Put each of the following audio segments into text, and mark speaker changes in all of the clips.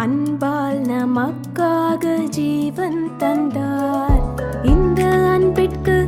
Speaker 1: அன்பால் நமக்காக ஜீவன் தந்தார். இந்த அன்பிற்கு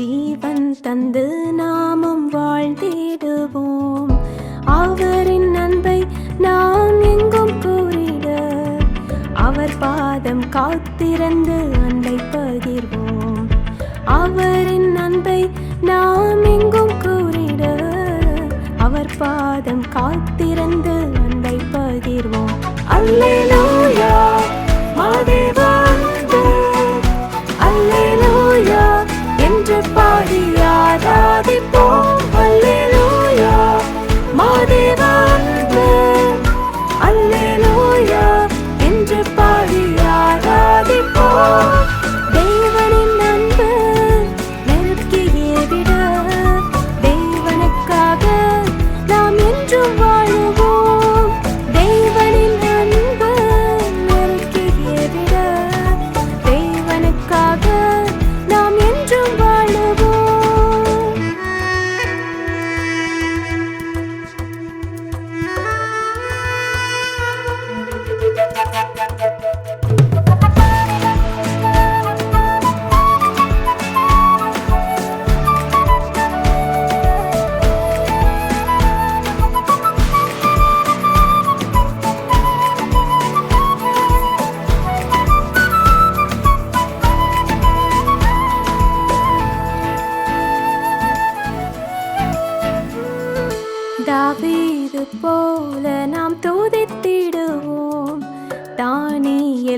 Speaker 1: ஜீவன் தந்து நாமும் வாழ்ந்திடுவோம். அவரின் அன்பை நாம் எங்கும் கூறிட அவர் பாதம் காத்திருந்து அன்பை பகிர்வோம். அவரின் அன்பை நாம் எங்கும் கூறிட அவர் பாதம் காத்திருந்து அன்பை பகிர்வோம். அல்லேலோ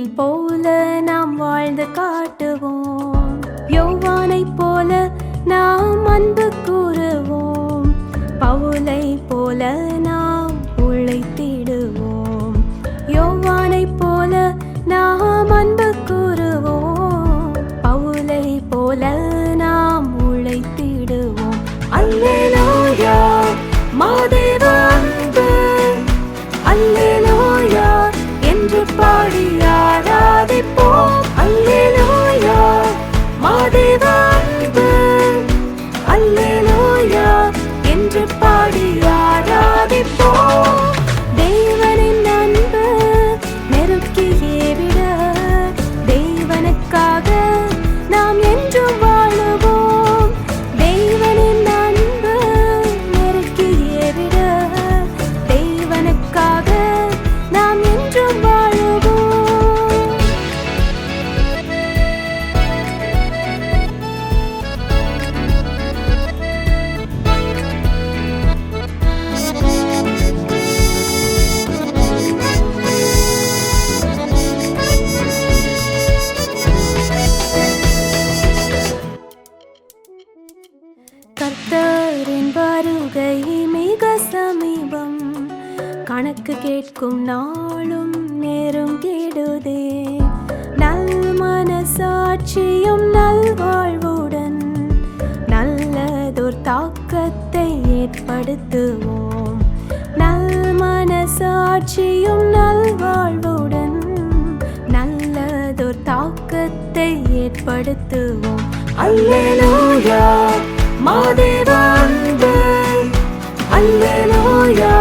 Speaker 1: தானியல் போல நாம் வாழ்ந்து காட்டுவோம். யோவானை போல நாம் அன்பு கூறுவோம். பவுலை போல நாம் தேவிட தெய்வனுக்காக கர்த்தரின் வருகை மிக சமீபம். கணக்கு கேட்கும் நாளும் நேரும் கேடுதே. நல் மனசாட்சியும் நல்வாழ்வுடன் நல்லதொரு தாக்கத்தை ஏற்படுத்துவோம். நல் மனசாட்சியும் நல்வாழ்வுடன் நல்லதொரு தாக்கத்தை ஏற்படுத்துவோம். அல்லேலூயா. மாதேவ அல்லேலோயா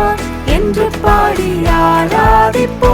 Speaker 1: என்று பாடி ஆராதிப்போ